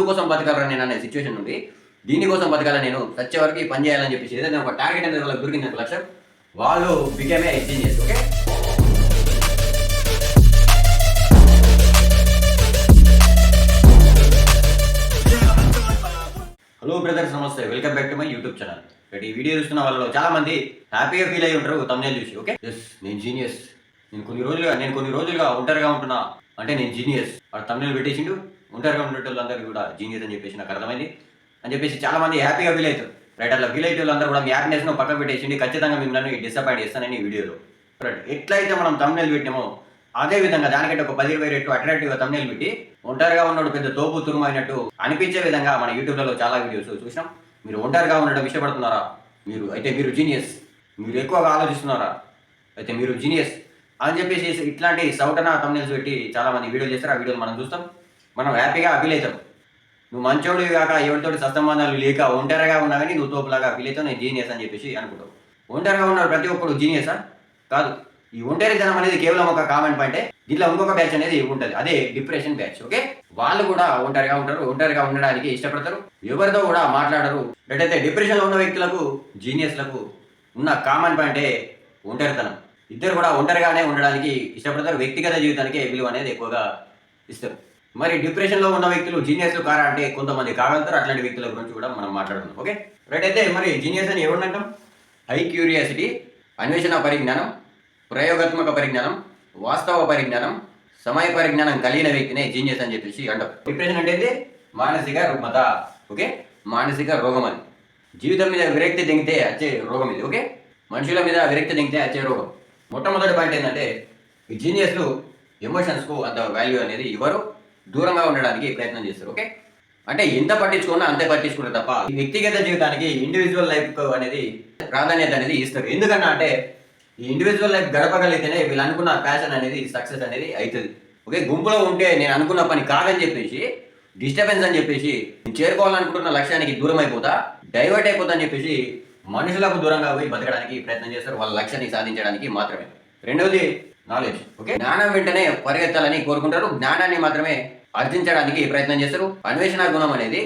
ఎందుకోసం బతకాలరా నేను అనే సిచ్యువేషన్ నుండి దీనికోసం బతకాలని నేను సచ్చే వరకు పని చేయాలని చెప్పేసి ఏదైనా ఒక టార్గెట్ అనేది వాళ్ళకి దొరికింది నాకు లక్ష్యం వాళ్ళు became genius okay hello brothers నమస్తే. Welcome back to my YouTube channel ఇక్కడ ఈ వీడియో చూస్తున్న వాళ్ళలో చాలా మంది హ్యాపీగా ఫీల్ అయ్యి ఉంటారు తమ్నేల్ చూసి ఓకే ఎస్ నేను జీనియస్ నేను కొన్ని రోజులుగా నేను కొన్ని రోజులుగా ఒంటరిగా ఉంటున్నా. అంటే నేను జీనియస్ వాడు తమ్నేల్ పెట్టేసిండు. ఒంటరిగా ఉండేటోళ్ళందరికీ కూడా జీనియస్ అని చెప్పేసి నాకు అర్థమైంది. అని చెప్పేసి చాలా మంది హ్యాపీగా ఫీల్ అవుతారు. రైట్ అట్లా ఫీల్ అయితే వాళ్ళందరూ కూడా మీ హ్యాపీనెస్ను పక్కన పక్కకు పెట్టేసిండి. ఖచ్చితంగా మిమ్మల్ని డిసప్పాయింట్ చేస్తానని ఈ వీడియోలో రైట్ ఎట్లయితే మనం తమ్నేల్ పెట్టామో అదే విధంగా దానికంటే ఒక పది ఇరవై రెట్లు అట్రాక్టివ్గా తమ్నేల్ పెట్టి ఒంటరిగా ఉన్నాడు పెద్ద తోపు తురుమైనట్టు అయినట్టు అనిపించే విధంగా మన యూట్యూబ్లలో చాలా వీడియోస్ చూసినాం. మీరు ఒంటరిగా ఉండడం ఇష్టపడుతున్నారా? మీరు అయితే మీరు జీనియస్ మీరు ఎక్కువగా ఆలోచిస్తున్నారా? అయితే మీరు జీనియస్ అని చెప్పేసి ఇట్లాంటి సౌటన తమ్నేల్స్ పెట్టి చాలా మంది వీడియోలు చేస్తారు. ఆ వీడియోలు మనం చూస్తాం. మనం హ్యాపీగా ఫీల్ అవుతాం. నువ్వు మంచోడు కాక ఎవరితోటి సత్సంబంధాలు లేక ఒంటరిగా ఉన్నా కానీ నువ్వు తోపులాగా ఫీల్ అవుతావు నేను జీనియస్ అని చెప్పేసి అనుకుంటావు. ఒంటరిగా ఉన్నారు ప్రతి ఒక్కరు జీనియసా కాదు. ఈ ఒంటరితనం అనేది కేవలం ఒక కామెంట్ పాయింటే ఇట్లా ఇంకొక బ్యాచ్ అనేది ఉంటుంది. అదే డిప్రెషన్ బ్యాచ్ ఓకే? వాళ్ళు కూడా ఒంటరిగా ఉంటారు. ఒంటరిగా ఉండడానికి ఇష్టపడతారు. ఎవరితో కూడా మాట్లాడరు. అయితే డిప్రెషన్లో ఉన్న వ్యక్తులకు జీనియస్లకు ఉన్న కామన్ పాయింటే ఒంటరితనం. ఇద్దరు కూడా ఒంటరిగానే ఉండడానికి ఇష్టపడతారు. వ్యక్తిగత జీవితానికి విలువ అనేది ఎక్కువగా ఇస్తారు. మరి డిప్రెషన్లో ఉన్న వ్యక్తులు జీనియస్లు కారా అంటే కొంతమంది కాగలుగుతారు. అట్లాంటి వ్యక్తుల గురించి కూడా మనం మాట్లాడుకుందాం. ఓకే? రైట్ అయితే మరి జీనియస్ అని ఏమంటాం హై క్యూరియాసిటీ అన్వేషణ పరిజ్ఞానం ప్రయోగాత్మక పరిజ్ఞానం వాస్తవ పరిజ్ఞానం సమయ పరిజ్ఞానం కలిగిన వ్యక్తినే జీనియస్ అని చెప్పేసి అంటాం. డిప్రెషన్ అంటే మానసిక రుగ్మత. ఓకే? మానసిక రోగం అది. జీవితం మీద విరక్తి దిగితే వచ్చే రోగం ఇది. ఓకే? మనుషుల మీద విరక్తి దిగితే వచ్చే రోగం. మొట్టమొదటి పాయింట్ ఏంటంటే ఈ జీనియస్లు ఎమోషన్స్కు అంత వాల్యూ అనేది ఇవ్వరు. దూరంగా ఉండడానికి ప్రయత్నం చేస్తారు ఓకే? అంటే ఎంత పట్టించుకున్నా అంతే పట్టించుకుంటారు తప్ప ఈ వ్యక్తిగత జీవితానికి ఇండివిజువల్ లైఫ్ అనేది ప్రాధాన్యత అనేది ఇస్తారు. ఎందుకన్నా అంటే ఈ ఇండివిజువల్ లైఫ్ గడపగలిగితేనే వీళ్ళు అనుకున్న ప్యాషన్ అనేది సక్సెస్ అనేది అవుతుంది ఓకే? గుంపులో ఉంటే నేను అనుకున్న పని కాదని చెప్పేసి డిస్టర్బెన్స్ అని చెప్పేసి నేను చేరుకోవాలనుకుంటున్న లక్ష్యానికి దూరం అయిపోతా డైవర్ట్ అయిపోతా అని చెప్పేసి మనుషులకు దూరంగా పోయి బతకడానికి ప్రయత్నం చేస్తారు. వాళ్ళ లక్ష్యాన్ని సాధించడానికి మాత్రమే. రెండవది నాలెడ్జ్ ఓకే? జ్ఞానం వెంటనే పరిగెత్తాలని కోరుకుంటారు. జ్ఞానాన్ని మాత్రమే ఆర్జించడానికి ప్రయత్నం చేస్తారు. అన్వేషణ గుణం అనేది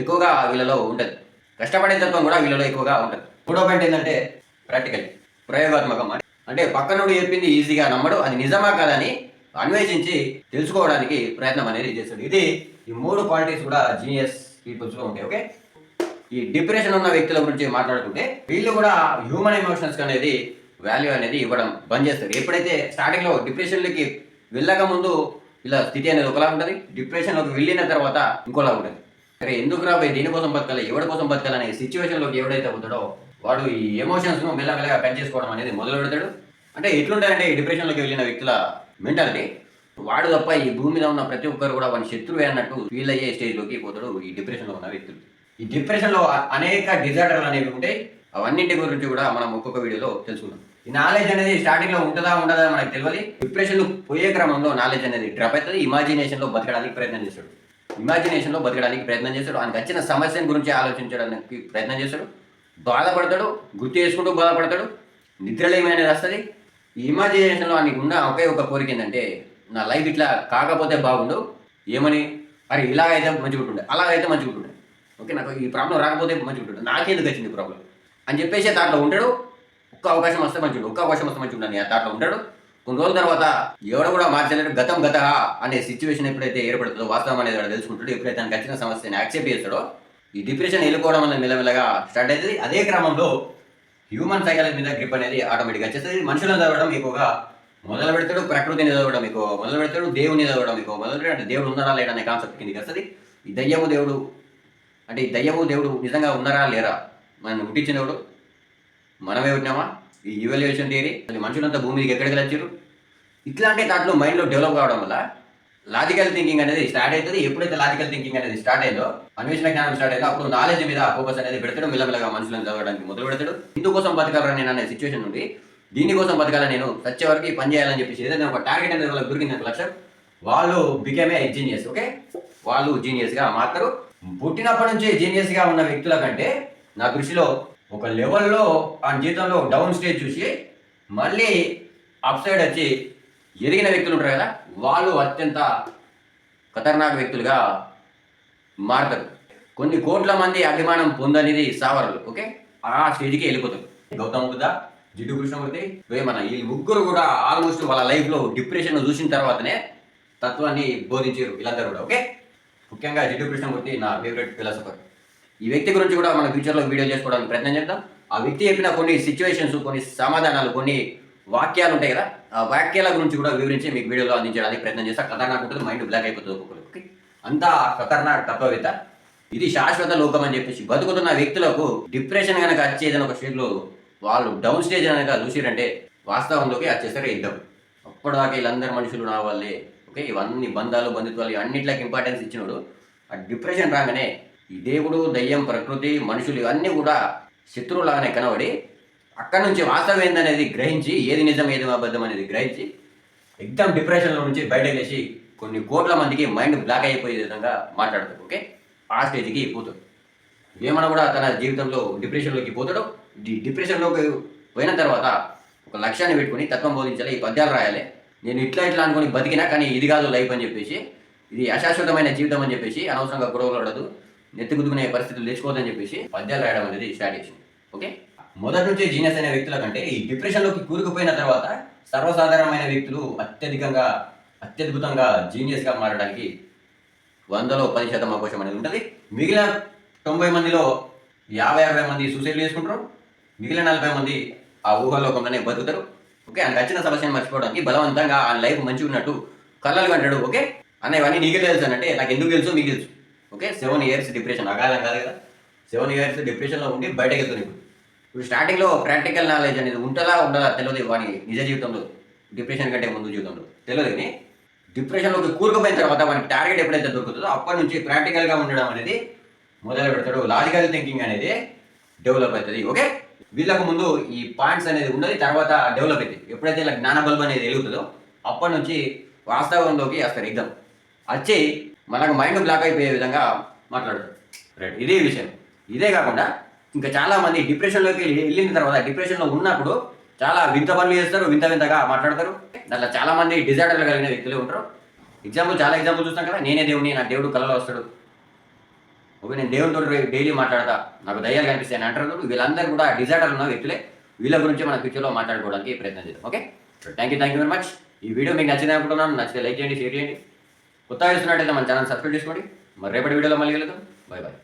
ఎక్కువగా వీళ్ళలో ఉంటుంది. కష్టపడే తత్వం కూడా వీళ్ళలో ఎక్కువగా ఉంటుంది. మూడో పాయింట్ ఏంటంటే ప్రాక్టికల్ ప్రయోగాత్మకం అంటే పక్కనుడు చెప్పింది ఈజీగా నమ్మడు అది నిజమా కాదని అన్వేషించి తెలుసుకోవడానికి ప్రయత్నం అనేది చేస్తాడు. ఇది ఈ మూడు క్వాలిటీస్ కూడా జీనియస్ పీపుల్స్లో ఉంటాయి ఓకే ఈ డిప్రెషన్ ఉన్న వ్యక్తుల గురించి మాట్లాడుకుంటే వీళ్ళు కూడా హ్యూమన్ ఎమోషన్స్ అనేది వాల్యూ అనేది ఇవ్వడం బంద్ చేస్తారు. ఎప్పుడైతే స్టార్టింగ్లో డిప్రెషన్లకి వెళ్ళక ముందు ఇలా స్థితి అనేది ఒకలా ఉంటుంది. డిప్రెషన్లోకి వెళ్ళిన తర్వాత ఇంకోలా ఉంటుంది. సరే ఎందుకు రాబోయే దేనికోసం బతకాలి? ఎవరి కోసం బతకాలి అనే సిచ్యువేషన్లోకి ఎవడైతే పోతాడో వాడు ఈ ఎమోషన్స్ను మెల్లగలగా మెల్లమెల్లగా పెంచేసుకోవడం అనేది మొదలు పెడతాడు. అంటే ఎట్లుంటాయంటే ఈ డిప్రెషన్లోకి వెళ్ళిన వ్యక్తుల మెంటాలిటీ వాడు తప్ప ఈ భూమి మీద ఉన్న ప్రతి ఒక్కరు కూడా వాడి శత్రువే అన్నట్టు ఫీల్ అయ్యే స్టేజ్లోకి పోతాడు ఈ డిప్రెషన్లో ఉన్న వ్యక్తులు. ఈ డిప్రెషన్లో అనేక డిజార్డర్లు అనేవి ఉంటాయి. అవన్నింటి గురించి కూడా మనం ఒక్కొక్క వీడియోలో తెలుసుకుందాం. ఈ నాలెడ్జ్ అనేది స్టార్టింగ్లో ఉంటుందా ఉండదా మనకు తెలియదు డిప్రెషన్ పోయే క్రమంలో నాలెడ్జ్ అనేది డ్రాప్ అవుతుంది. ఇమాజినేషన్లో బతకడానికి ప్రయత్నం చేస్తాడు. ఇమాజినేషన్లో బతకడానికి ప్రయత్నం చేస్తాడు. ఆయనకు వచ్చిన సమస్యను గురించి ఆలోచించడానికి ప్రయత్నం చేస్తాడు. బాధపడతాడు గుర్తు చేసుకుంటూ బాధపడతాడు. నిద్రలేమి వస్తుంది. ఈ ఇమాజినేషన్లో ఆయనకు ఉన్న ఒకే ఒక కోరిక ఏంటంటే నా లైఫ్ ఇట్లా కాకపోతే బాగుండు. ఏమని? అరే ఇలాగైతే మంచిగా ఉంటుండే. అలాగైతే మంచిగా ఉంటుండే. ఓకే నాకు ఈ ప్రాబ్లం రాకపోతే మంచిగా ఉంటుండే. నాకెందుకు వచ్చింది ప్రాబ్లం అని చెప్పేసి దాంట్లో ఉంటాడు. ఒక్క అవకాశం వస్తే మంచిగా ఒక్క అవకాశం వస్తే మంచిగా ఉండని దాంట్లో ఉంటాడు. కొన్ని రోజుల తర్వాత ఎవడు కూడా మార్చలేడు. గతం గత అనే సిచ్యువేషన్ ఎప్పుడైతే ఏర్పడుతుందో వాస్తవం అనేది వాడు తెలుసుకుంటాడు. ఎప్పుడైతే తనకు వచ్చిన సమస్యని యాక్సెప్ట్ చేస్తాడో ఈ డిప్రెషన్ వెళ్ళిపోవడం అనేది మెల్లమెల్లగా స్టార్ట్ అవుతుంది. అదే క్రమంలో హ్యూమన్ సైకాలజీ మీద గ్రిప్ అనేది ఆటోమేటిక్గా వచ్చేస్తుంది. మనుషులను చదవడం ఎక్కువగా మొదలు పెడతాడు. ప్రకృతిని చదవడం ఎక్కువ మొదలు పెడతాడు. దేవుని చదవడం ఎక్కువ మొదలు పెడతాడు. అంటే దేవుడు ఉన్నారా లేడా అనే కాన్సెప్ట్ కిందకి వస్తుంది. ఈ దయ్యము దేవుడు అంటే ఈ దయ్యము దేవుడు నిజంగా ఉన్నారా లేరా? మనం పుట్టించిన దేవుడు మనమే ఉన్నామా ఈ ఇవాల్యుయేషన్ థియరీ మనుషులంతా భూమి మీదకి ఎక్కడికి వచ్చారు ఇట్లాంటి దాంట్లో మైండ్లో డెవలప్ కావడం వల్ల లాజికల్ థింకింగ్ అనేది స్టార్ట్ అవుతుంది ఎప్పుడైతే లాజికల్ థింకింగ్ అనేది స్టార్ట్ అయిందో అన్వేషణ జ్ఞానం స్టార్ట్ అయిందో అప్పుడు నాలెడ్జ్ మీద ఫోకస్ అనేది పెడతాడు మిల్లమిల్లగా మనుషులను చదవడానికి మొదలు పెడతాడు. ఇందుకోసం బతకాలని నేను అనే సిచ్యువేషన్ నుండి దీనికోసం బతకాలని నేను సచ్చే వరకు పని చేయాలని చెప్పేసి ఏదైనా ఒక టార్గెట్ అనేది వాళ్ళకి దొరికింది నాకు లక్ష్యం వాళ్ళు బికేమే జీనియస్ ఓకే వాళ్ళు జీనియస్గా మాత్రం పుట్టినప్పటి నుంచి జీనియస్గా ఉన్న వ్యక్తుల కంటే నా దృష్టిలో ఒక లెవెల్లో ఆ జీవితంలో డౌన్ స్టేజ్ చూసి మళ్ళీ అప్ సైడ్ వచ్చి ఎదిగిన వ్యక్తులు ఉంటారు కదా వాళ్ళు అత్యంత ఖతర్నాక్ వ్యక్తులుగా మారతారు. కొన్ని కోట్ల మంది అభిమానం పొందనిది సావరులు ఓకే? ఆ స్టేజ్కి వెళ్ళిపోతారు. గౌతమ్ బుద్ధ జిడ్డు కృష్ణమూర్తి వేమన ఈ ముగ్గురు కూడా ఆల్మోస్ట్ వాళ్ళ లైఫ్లో డిప్రెషన్ చూసిన తర్వాతనే తత్వాన్ని బోధించారు వీళ్ళందరూ కూడా ఓకే? ముఖ్యంగా జిడ్డు కృష్ణమూర్తి నా ఫేవరెట్ ఫిలాసఫర్ ఈ వ్యక్తి గురించి కూడా మనం ఫ్యూచర్లో వీడియో చేసుకోవడానికి ప్రయత్నం చేద్దాం. ఆ వ్యక్తి చెప్పిన కొన్ని సిచ్యువేషన్స్ కొన్ని సమాధానాలు కొన్ని వాక్యాలు ఉంటాయి కదా? ఆ వాక్యాల గురించి కూడా వివరించి మీకు వీడియోలో అందించడానికి ప్రయత్నం చేస్తా. ఖతర్నాక్ ఉంటుంది మైండ్ బ్లాక్ అయిపోతుంది ఒక్కొక్కరికి అంతా ఖతర్నాక్ తత్వవేత్త. ఇది శాశ్వత లోకం అని చెప్పేసి బతుకుతున్న వ్యక్తులకు డిప్రెషన్ కనుక వచ్చేదని ఒక స్టేజ్లో వాళ్ళు డౌన్ స్టేజ్ కనుక చూసిరంటే వాస్తవంలోకి వచ్చేసరికి యుద్ధం. అప్పటిదాకా వీళ్ళందరూ మనుషులు నా వాళ్ళే. ఓకే ఇవన్నీ బంధాలు బంధుత్వాలు అన్నిట్లకి ఇంపార్టెన్స్ ఇచ్చినోడు. ఆ డిప్రెషన్ రాగానే ఈ దేవుడు దయ్యం ప్రకృతి మనుషులు ఇవన్నీ కూడా శత్రువులాగానే కనబడి అక్కడ నుంచి వాస్తవం ఏందనేది గ్రహించి ఏది నిజం ఏది అబద్ధం అనేది గ్రహించి ఎగ్జామ్ డిప్రెషన్లో నుంచి బయటకు వేసి కొన్ని కోట్ల మందికి మైండ్ బ్లాక్ అయిపోయే విధంగా మాట్లాడతాడు ఓకే ఆ స్టేజ్కి పోతాడు. వేమన కూడా తన జీవితంలో డిప్రెషన్లోకి పోతాడు డిప్రెషన్లోకి పోయిన తర్వాత ఒక లక్ష్యాన్ని పెట్టుకుని తత్వం బోధించాలి ఈ పద్యాలు రాయాలి. నేను ఇట్లా ఇట్లా అనుకుని బతికినా కానీ ఇది కాదు లైఫ్ అని చెప్పేసి ఇది అశాశ్వతమైన జీవితం అని చెప్పేసి అనవసరంగా గొడవలు పడదు నెత్తిగుద్దుకునే పరిస్థితులు తెచ్చుకోవద్దని చెప్పేసి పద్యాలు రాయడం అనేది స్టార్ట్ చేసింది. ఓకే? మొదటి నుంచి జీనియస్ అనే వ్యక్తుల కంటే ఈ డిప్రెషన్లోకి కూరుకుపోయిన తర్వాత సర్వసాధారణమైన వ్యక్తులు అత్యధికంగా అత్యద్భుతంగా జీనియస్గా మారడానికి వందలో పది శాతం అవకాశం అనేది ఉంటుంది. మిగిలిన తొంభై మందిలో యాభై అరవై మంది సూసైడ్ చేసుకుంటారు. మిగిలిన నలభై మంది ఆ ఊహలోకంలోనే బతుకుతారు. ఓకే? ఆయన వచ్చిన సమస్యను మర్చిపోవడానికి బలవంతంగా ఆ లైఫ్ మంచిగా ఉన్నట్టు కళ్ళలు కంటాడు. ఓకే? అన్న ఇవన్నీ నీకే తెలుసు అంటే నాకు ఎందుకు తెలుసు? మీకు తెలుసు. ఓకే? Seven years depression. అకాలం కాదు కదా. సెవెన్ ఇయర్స్ డిప్రెషన్లో ఉండి బయటకు వెళ్తుంది ఇప్పుడు. ఇప్పుడు స్టార్టింగ్లో ప్రాక్టికల్ నాలెడ్జ్ అనేది ఉంటుందా ఉండదా తెలియదు వాని నిజ జీవితంలో. డిప్రెషన్ కంటే ముందు జీవితంలో. తెలియదు కానీ డిప్రెషన్లోకి కూరుకుపోయిన తర్వాత వానికి టార్గెట్ ఎప్పుడైతే దొరుకుతుందో అప్పటి నుంచి ప్రాక్టికల్గా ఉండడం అనేది మొదలు పెడతాడు. లాజికల్ థింకింగ్ అనేది డెవలప్ అవుతుంది. ఓకే? వీళ్ళకు ముందు ఈ పాయింట్స్ అనేది ఉన్నది తర్వాత డెవలప్ అవుతుంది ఎప్పుడైతే ఇలా జ్ఞాన బల్బ్ అనేది వెలుగుతుందో అప్పటి నుంచి వాస్తవంలోకి వస్తారు. ఎగ్జామ్ వచ్చి మనకు మైండ్ బ్లాక్ అయిపోయే విధంగా మాట్లాడతారు రైట్ ఇదే విషయం. ఇదే కాకుండా ఇంకా చాలామంది డిప్రెషన్లోకి వెళ్ళిన తర్వాత డిప్రెషన్లో ఉన్నప్పుడు చాలా వింత పనులు చేస్తారు వింత వింతగా మాట్లాడతారు. దాంట్లో చాలామంది డిజార్డర్లు కలిగిన వ్యక్తులు ఉంటారు. ఎగ్జాంపుల్ చాలా ఎగ్జాంపుల్ చూస్తాం కదా నేనే దేవుడిని నా దేవుడు కలలో వస్తాడు. ఓకే నేను దేవునితో డైలీ మాట్లాడతా. నాకు దయ్యాలు కనిపిస్తాయి అని అంటారు వీళ్ళందరూ కూడా డిజార్డర్ ఉన్న వ్యక్తులే. వీళ్ళ గురించి మన ఫ్యూచర్లో మాట్లాడుకోవడానికి ప్రయత్నం చేద్దాం. Okay? Thank you thank you very much ఈ వీడియో మీకు నచ్చింది అనుకుంటున్నాను. నచ్చితే లైక్ చేయండి షేర్ చేయండి. కొత్తగా చూస్తున్నట్టయితే మన ఛానల్ సబ్స్క్రైబ్ చేసుకోండి. మరి రేపటి వీడియోలో మళ్ళీ వెళ్దాం బాయ్ బాయ్